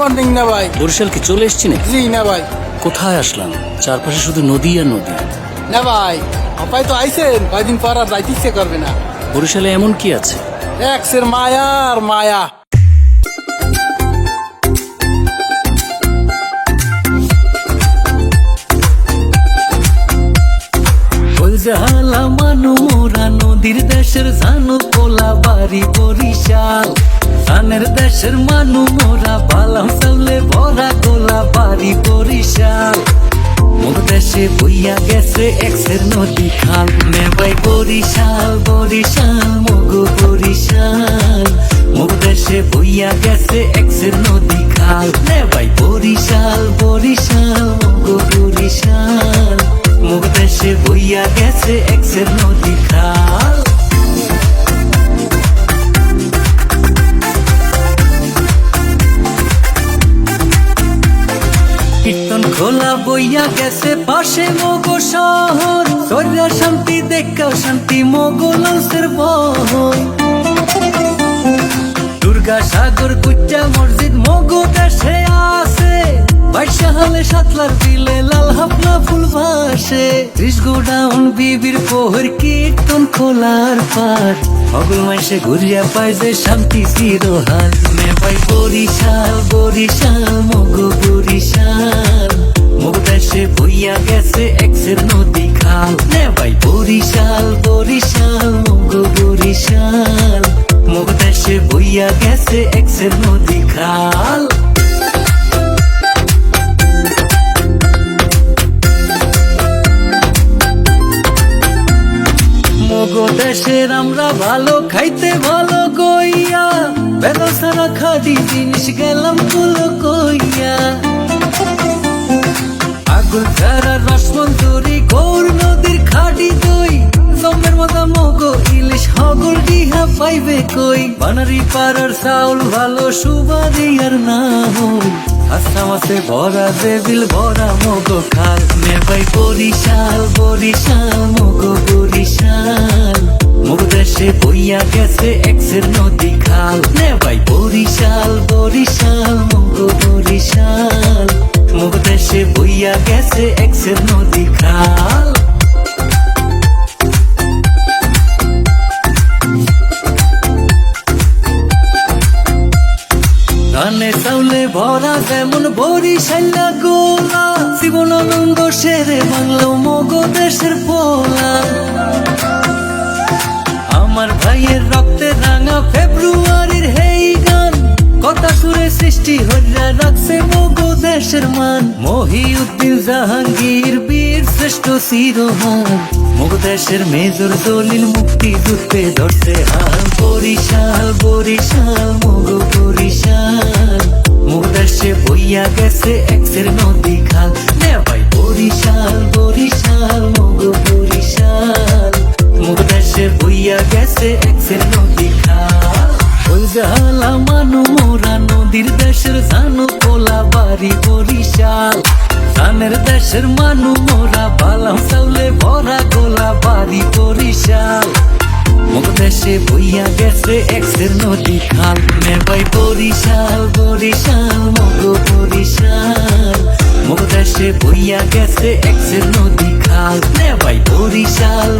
Morning না ভাই। বরিশাল কি চলে এসছি নাকি? জি না ভাই। কোথায় আসলাম? চারপাশে শুধু নদী আর নদী। না ভাই অপায় তো আইছেন কয়দিন পর আর যাইতে ইচ্ছে করবে না। বরিশালে এমন কি আছে? এক্সের মায়া আর মায়া। জাহালা মানু মোরা নদীর দেশের জানু পোলা বাড়ি বরিশাল। ধানের দেশের মানু মোরা বালাম চাউলে ভরা গোলা বাড়ি বরিশাল। মোর দেশে বইয়া গেছে এক্সের নদী খাল। নেবাই বরিশাল বরিশাল, মগু বরিশাল। মোর দেশে বইয়া গেছে এক্সের নদী খাল। নেবাই বরিশাল বরিশাল, মগু বরিশাল। মুখ দেশে বইয়া গেছে এক্সের নদী খাল। বইয়া গেছে পাশে মগ শহর। সরিয়া শান্তি দেখা শান্তি মগলসের বহর। দুর্গা সাগর কুচ্চা মসজিদ মগো দেশে আছে। বাইশা হলে সাতলার হাফলা ফুল ভাসে ত্রিশ গোডাউন বিবির পোহর কীর্তন খোলার পাট অগল মাসে ঘুরিয়া পাই যে শান্তি চিরহাল মেবাই বরিশাল বরিশাল, মগো বরিশাল। মুখ দেশে বইয়া গেছে এক্সের নদী খাল। নেবাই বরিশাল বরিশাল, মগো বরিশাল। মুখ দেশে বইয়া গেছে এক্সের নদী খাল। দেশের আমরা ভালো, খাইতে ভালো গইয়া বেদসারা খাদি জিনিস গেলাম কুলো কইয়া। আগুন ছাড়া রসমন্তরি গৌর নদীর খাডি দই। জমের মতো মগো, ইলিশ হগল ডিহা পাইবে কই? বানারি পাড়ার চাউল ভালো, সুবাদি আর না হই হাসা মাসে ভরা, দেবিল ভরা মগো খাল। নেবাই বরিশাল বরিশাল। গেছে এক্সের নদী খাল। নেবাই বরিশাল বরিশাল, মগো বরিশাল। মোর দেশে বইয়া গেছে এক্সের নদী খাল। ধানে চাউলে ভরা যেমন বরিশাল্লা গোলা জীবনানন্দ সেরে বাংলা মগ দেশের পোলা। সৃষ্টি রাখছে মগ দেশের মান। মহিউদ্দিন জাহাঙ্গীর, বীর শ্রেষ্ঠ শিরোহান মগ দেশের মেজর দলিল মুক্তি যুদ্ধে ধরছে হাল। বরিশাল বরিশাল, মগ বরিশাল। মগ দেশে বইয়া গেছে এক্সের নদী খাল। নে ভাই, বরিশাল বরিশাল, মগ বরিশাল। মুখ দেশে বইয়া গেছে এক্সের নদী জালা মানু মোরা নদীর দেশের জানু কোলা বাড়ি বরিশাল। ধানের দেশের মানু মোরা বালাম চাউলে ভরা গোলা বাড়ি বরিশাল। মুখ দেশে বইয়া গেছে এক্সের নদী খাল। নেবাই বরিশাল বরিশাল, মগ বরিশাল। মুখ বইয়া গেছে এক্সের নদী খাল। নেবাই বরিশাল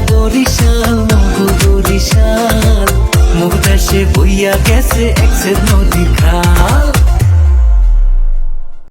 বরিশাল মুখ দেশে বইয়া গেছে এক্সের নদী খাল